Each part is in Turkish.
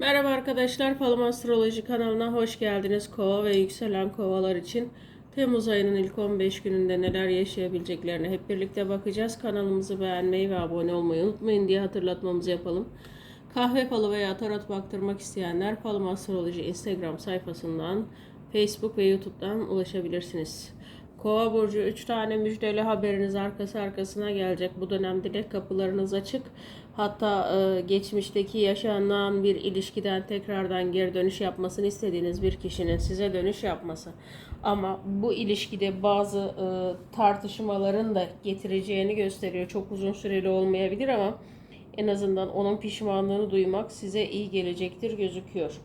Merhaba arkadaşlar, Falım Astroloji kanalına hoş geldiniz. Kova ve yükselen kovalar için Temmuz ayının ilk 15 gününde neler yaşayabileceklerine hep birlikte bakacağız. Kanalımızı beğenmeyi ve abone olmayı unutmayın diye hatırlatmamızı yapalım. Kahve falı veya tarot baktırmak isteyenler Falım Astroloji Instagram sayfasından, Facebook ve YouTube'dan ulaşabilirsiniz. Kova burcu 3 tane müjdeli haberiniz arkası arkasına gelecek. Bu dönem dilek kapılarınız açık. Hatta e, geçmişteki yaşanan bir ilişkiden tekrardan geri dönüş yapmasını istediğiniz bir kişinin size dönüş yapması. Ama bu ilişkide bazı e, tartışmaların da getireceğini gösteriyor. Çok uzun süreli olmayabilir ama en azından onun pişmanlığını duymak size iyi gelecektir gözüküyor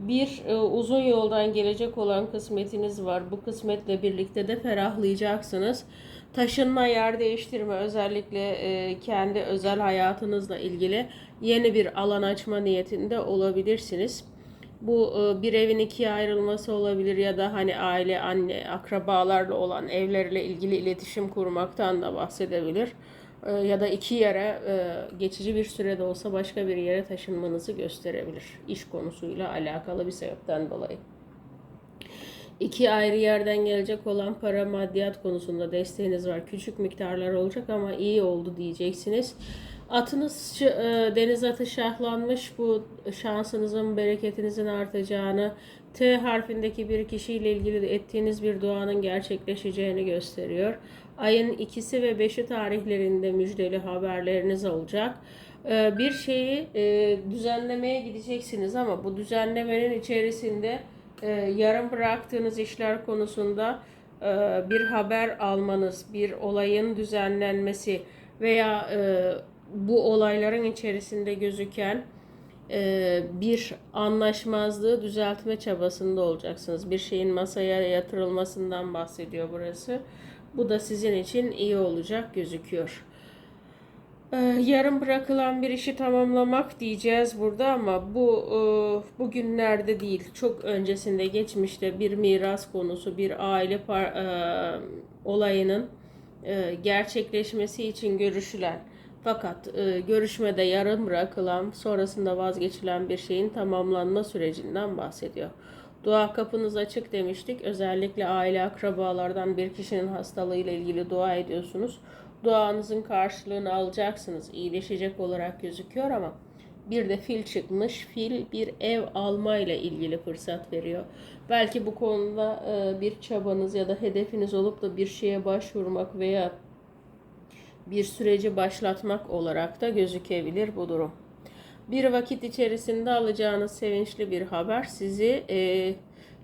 bir e, uzun yoldan gelecek olan kısmetiniz var. Bu kısmetle birlikte de ferahlayacaksınız. Taşınma, yer değiştirme özellikle e, kendi özel hayatınızla ilgili yeni bir alan açma niyetinde olabilirsiniz. Bu e, bir evin ikiye ayrılması olabilir ya da hani aile, anne, akrabalarla olan evlerle ilgili iletişim kurmaktan da bahsedebilir. E, ya da iki yere e, geçici bir sürede olsa başka bir yere taşınmanızı gösterebilir. İş konusuyla alakalı bir sebepten dolayı. İki ayrı yerden gelecek olan para maddiyat konusunda desteğiniz var. Küçük miktarlar olacak ama iyi oldu diyeceksiniz. Atınız e, deniz atı şahlanmış. Bu şansınızın, bereketinizin artacağını, T harfindeki bir kişiyle ilgili ettiğiniz bir duanın gerçekleşeceğini gösteriyor. Ayın ikisi ve beşi tarihlerinde müjdeli haberleriniz olacak. E, bir şeyi e, düzenlemeye gideceksiniz ama bu düzenlemenin içerisinde yarım bıraktığınız işler konusunda bir haber almanız, bir olayın düzenlenmesi veya bu olayların içerisinde gözüken e, bir anlaşmazlığı düzeltme çabasında olacaksınız. Bir şeyin masaya yatırılmasından bahsediyor burası. Bu da sizin için iyi olacak gözüküyor. Ee, yarım bırakılan bir işi tamamlamak diyeceğiz burada ama bu e, bugünlerde değil. Çok öncesinde geçmişte bir miras konusu, bir aile par, e, olayının e, gerçekleşmesi için görüşülen fakat görüşmede yarım bırakılan, sonrasında vazgeçilen bir şeyin tamamlanma sürecinden bahsediyor. Dua kapınız açık demiştik. Özellikle aile akrabalardan bir kişinin hastalığıyla ilgili dua ediyorsunuz. Duanızın karşılığını alacaksınız. İyileşecek olarak gözüküyor ama bir de fil çıkmış. Fil bir ev alma ile ilgili fırsat veriyor. Belki bu konuda e, bir çabanız ya da hedefiniz olup da bir şeye başvurmak veya bir süreci başlatmak olarak da gözükebilir bu durum. Bir vakit içerisinde alacağınız sevinçli bir haber sizi e,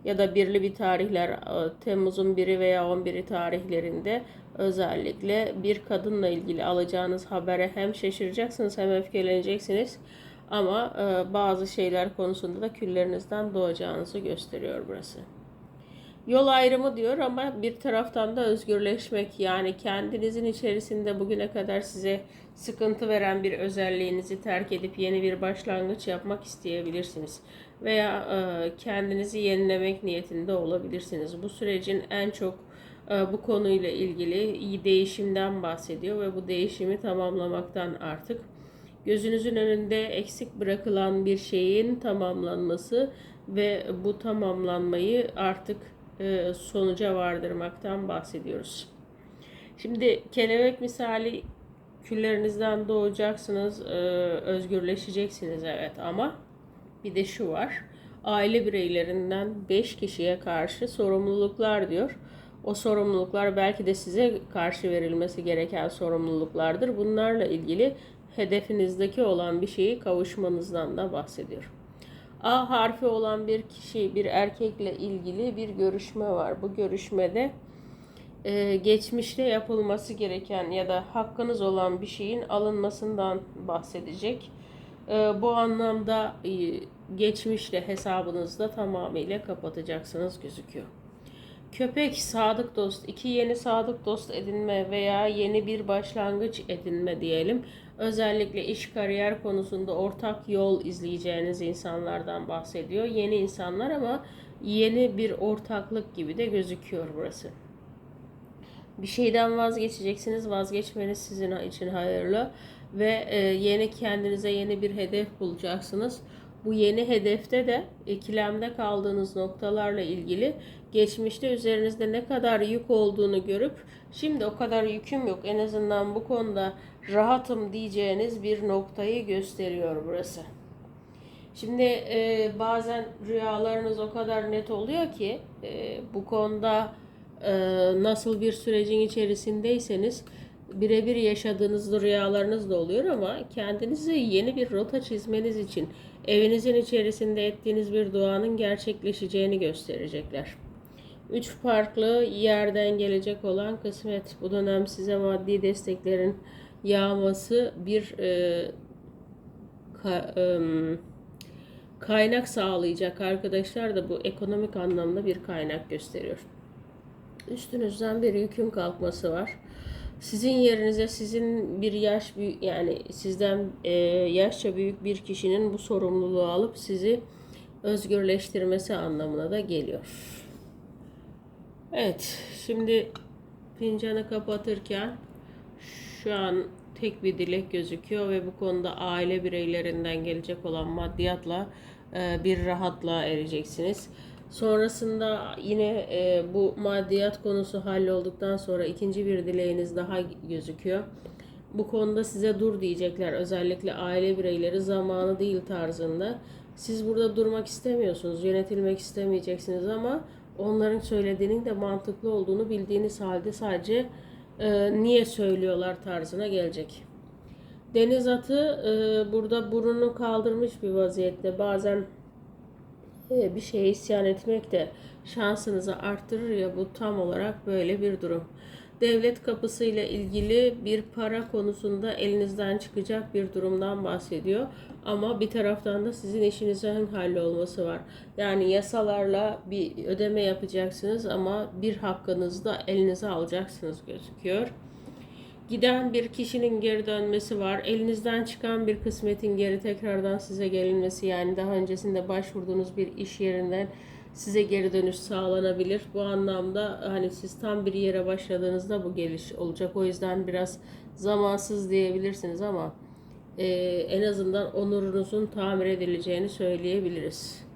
ya da birli bir tarihler e, Temmuz'un 1'i veya 11'i tarihlerinde özellikle bir kadınla ilgili alacağınız habere hem şaşıracaksınız hem öfkeleneceksiniz. Ama e, bazı şeyler konusunda da küllerinizden doğacağınızı gösteriyor burası yol ayrımı diyor ama bir taraftan da özgürleşmek yani kendinizin içerisinde bugüne kadar size sıkıntı veren bir özelliğinizi terk edip yeni bir başlangıç yapmak isteyebilirsiniz veya e, kendinizi yenilemek niyetinde olabilirsiniz. Bu sürecin en çok bu konuyla ilgili değişimden bahsediyor ve bu değişimi tamamlamaktan artık gözünüzün önünde eksik bırakılan bir şeyin tamamlanması ve bu tamamlanmayı artık e, sonuca vardırmaktan bahsediyoruz. Şimdi kelebek misali küllerinizden doğacaksınız, e, özgürleşeceksiniz evet ama bir de şu var. Aile bireylerinden 5 kişiye karşı sorumluluklar diyor. O sorumluluklar belki de size karşı verilmesi gereken sorumluluklardır. Bunlarla ilgili hedefinizdeki olan bir şeyi kavuşmanızdan da bahsediyor. A harfi olan bir kişi, bir erkekle ilgili bir görüşme var. Bu görüşmede e, geçmişte yapılması gereken ya da hakkınız olan bir şeyin alınmasından bahsedecek. E, bu anlamda e, geçmişle hesabınızda tamamıyla kapatacaksınız gözüküyor. Köpek sadık dost, iki yeni sadık dost edinme veya yeni bir başlangıç edinme diyelim. Özellikle iş kariyer konusunda ortak yol izleyeceğiniz insanlardan bahsediyor. Yeni insanlar ama yeni bir ortaklık gibi de gözüküyor burası. Bir şeyden vazgeçeceksiniz. Vazgeçmeniz sizin için hayırlı ve e, yeni kendinize yeni bir hedef bulacaksınız. Bu yeni hedefte de ikilemde kaldığınız noktalarla ilgili geçmişte üzerinizde ne kadar yük olduğunu görüp şimdi o kadar yüküm yok en azından bu konuda rahatım diyeceğiniz bir noktayı gösteriyor burası. Şimdi e, bazen rüyalarınız o kadar net oluyor ki e, bu konuda e, nasıl bir sürecin içerisindeyseniz birebir yaşadığınız rüyalarınız da oluyor ama kendinize yeni bir rota çizmeniz için evinizin içerisinde ettiğiniz bir duanın gerçekleşeceğini gösterecekler. Üç farklı yerden gelecek olan kısmet. Bu dönem size maddi desteklerin yağması bir e, ka, em, kaynak sağlayacak arkadaşlar da bu ekonomik anlamda bir kaynak gösteriyor. Üstünüzden bir yükün kalkması var. Sizin yerinize sizin bir yaş büyük yani sizden e, yaşça büyük bir kişinin bu sorumluluğu alıp sizi özgürleştirmesi anlamına da geliyor. Evet, şimdi fincanı kapatırken şu an tek bir dilek gözüküyor ve bu konuda aile bireylerinden gelecek olan maddiyatla e, bir rahatlığa ereceksiniz. Sonrasında yine e, bu maddiyat konusu hallolduktan sonra ikinci bir dileğiniz daha gözüküyor. Bu konuda size dur diyecekler. Özellikle aile bireyleri zamanı değil tarzında. Siz burada durmak istemiyorsunuz, yönetilmek istemeyeceksiniz ama onların söylediğinin de mantıklı olduğunu bildiğiniz halde sadece e, niye söylüyorlar tarzına gelecek. Deniz atı e, burada burnunu kaldırmış bir vaziyette. Bazen bir şeye isyan etmek de şansınızı arttırır ya bu tam olarak böyle bir durum. Devlet kapısıyla ilgili bir para konusunda elinizden çıkacak bir durumdan bahsediyor. Ama bir taraftan da sizin işinizin hallolması var. Yani yasalarla bir ödeme yapacaksınız ama bir hakkınızı da elinize alacaksınız gözüküyor. Giden bir kişinin geri dönmesi var. Elinizden çıkan bir kısmetin geri tekrardan size gelinmesi yani daha öncesinde başvurduğunuz bir iş yerinden size geri dönüş sağlanabilir. Bu anlamda hani siz tam bir yere başladığınızda bu geliş olacak. O yüzden biraz zamansız diyebilirsiniz ama e, en azından onurunuzun tamir edileceğini söyleyebiliriz.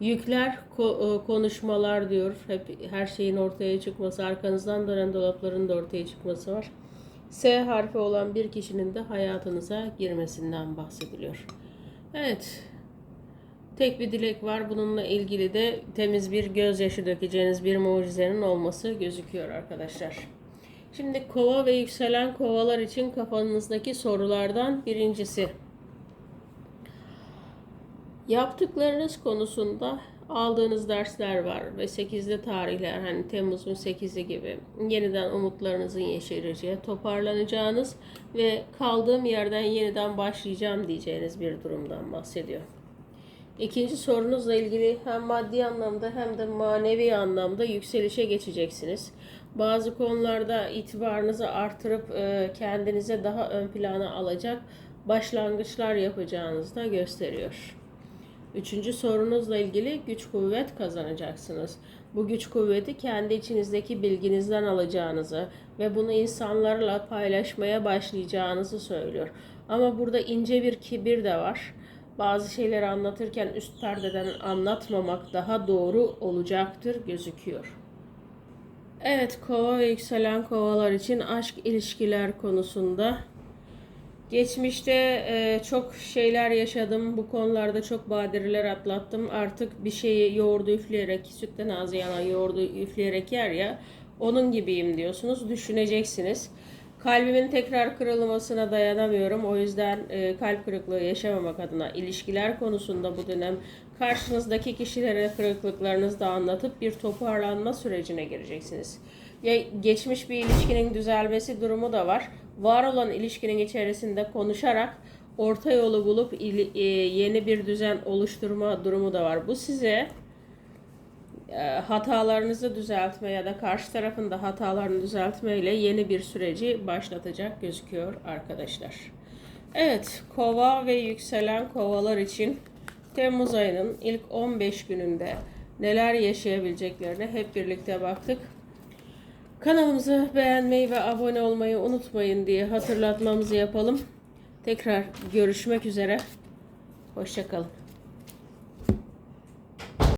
Yükler, ko- e, konuşmalar diyor. Hep her şeyin ortaya çıkması, arkanızdan dönen dolapların da ortaya çıkması var. S harfi olan bir kişinin de hayatınıza girmesinden bahsediliyor. Evet. Tek bir dilek var. Bununla ilgili de temiz bir gözyaşı dökeceğiniz bir mucizenin olması gözüküyor arkadaşlar. Şimdi kova ve yükselen kovalar için kafanızdaki sorulardan birincisi. Yaptıklarınız konusunda aldığınız dersler var ve 8'li tarihler hani Temmuz'un 8'i gibi yeniden umutlarınızın yeşereceği, toparlanacağınız ve kaldığım yerden yeniden başlayacağım diyeceğiniz bir durumdan bahsediyor. İkinci sorunuzla ilgili hem maddi anlamda hem de manevi anlamda yükselişe geçeceksiniz. Bazı konularda itibarınızı artırıp e, kendinize daha ön plana alacak başlangıçlar yapacağınızı da gösteriyor. Üçüncü sorunuzla ilgili güç kuvvet kazanacaksınız. Bu güç kuvveti kendi içinizdeki bilginizden alacağınızı ve bunu insanlarla paylaşmaya başlayacağınızı söylüyor. Ama burada ince bir kibir de var. Bazı şeyleri anlatırken üst perdeden anlatmamak daha doğru olacaktır gözüküyor. Evet, kova ve yükselen kovalar için aşk ilişkiler konusunda Geçmişte e, çok şeyler yaşadım. Bu konularda çok badireler atlattım. Artık bir şeyi yoğurdu üfleyerek, sütten ağzı yanan yoğurdu üfleyerek yer ya. Onun gibiyim diyorsunuz. Düşüneceksiniz. Kalbimin tekrar kırılmasına dayanamıyorum. O yüzden e, kalp kırıklığı yaşamamak adına ilişkiler konusunda bu dönem karşınızdaki kişilere kırıklıklarınızı da anlatıp bir toparlanma sürecine gireceksiniz. Ya geçmiş bir ilişkinin düzelmesi durumu da var. Var olan ilişkinin içerisinde konuşarak orta yolu bulup e, yeni bir düzen oluşturma durumu da var. Bu size e, hatalarınızı düzeltme ya da karşı tarafın da hatalarını düzeltme ile yeni bir süreci başlatacak gözüküyor arkadaşlar. Evet, kova ve yükselen kovalar için Temmuz ayının ilk 15 gününde neler yaşayabileceklerine hep birlikte baktık. Kanalımızı beğenmeyi ve abone olmayı unutmayın diye hatırlatmamızı yapalım. Tekrar görüşmek üzere. Hoşçakalın.